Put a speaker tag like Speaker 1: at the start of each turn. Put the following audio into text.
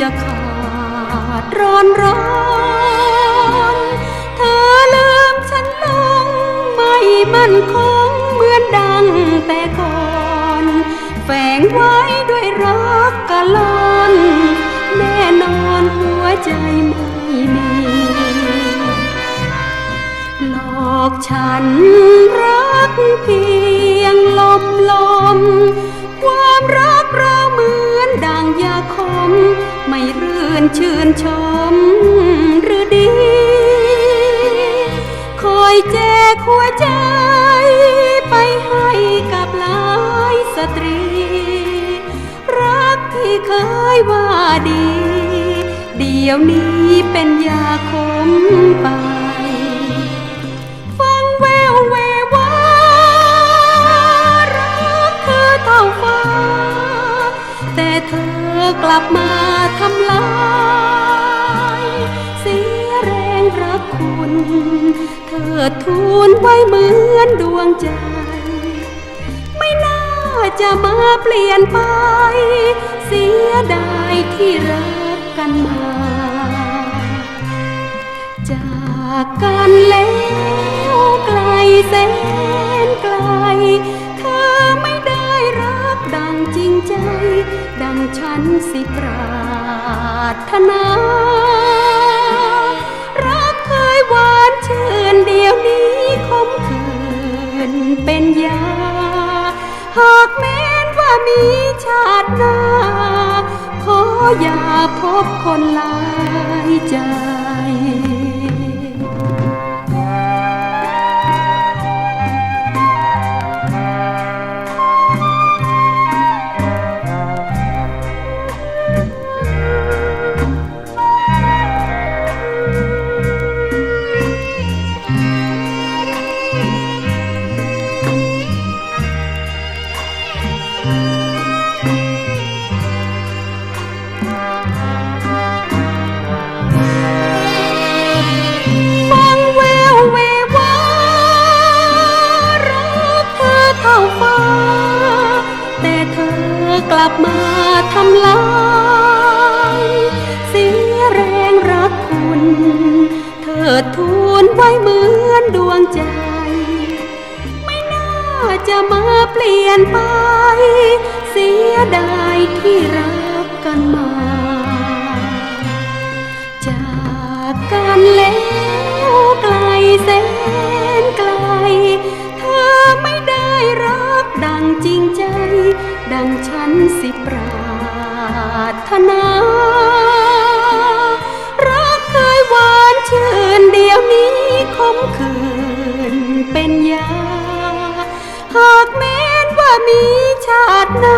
Speaker 1: จะขาดร้อนร้อนเธอลืมฉันลงไม่มั่นคงเหมือนดังแต่ก่อน แฝงไว้ด้วยรักกะลอนแน่นอนหัวใจไม่มีหลอกฉันรักเพี ชื่นชมหรือดี คอยแจกหัวใจไปให้กับหลายสตรี รักที่เคยว่าดี เดี๋ยวนี้เป็นยาคมไปฟังแววแววว่ารักเธอเท่าฟ้า เธอกลับมาทำลายเสียแรงรักคุณ เธอทูลไว้เหมือนดวงใจ ไม่น่าจะมาเปลี่ยนไป เสียดายที่รักกันมา จากกันแล้วไกลแสนไกล เธอไม่ได้รักดังจริงใจ ดังฉันสิปราถนา รักเคยหวานชื่นเดียวนี้คมคืนเป็นยา หากแม้นว่ามีชาติหน้า ขออย่าพบคนหลายใจ ลับมาทำลายเสียแรงรักคุณ เธอทูลไว้เหมือนดวงใจ ไม่น่าจะมาเปลี่ยนไป เสียดายที่รักกันมา จากกันแล้วไกลแสนไกล เธอไม่ได้รักดังจริงใจ ดังฉันสิปราถนารักเคยหวานชื่นเดียวนี้คมคืนเป็นยา หากแม้นว่ามีชาติหน้า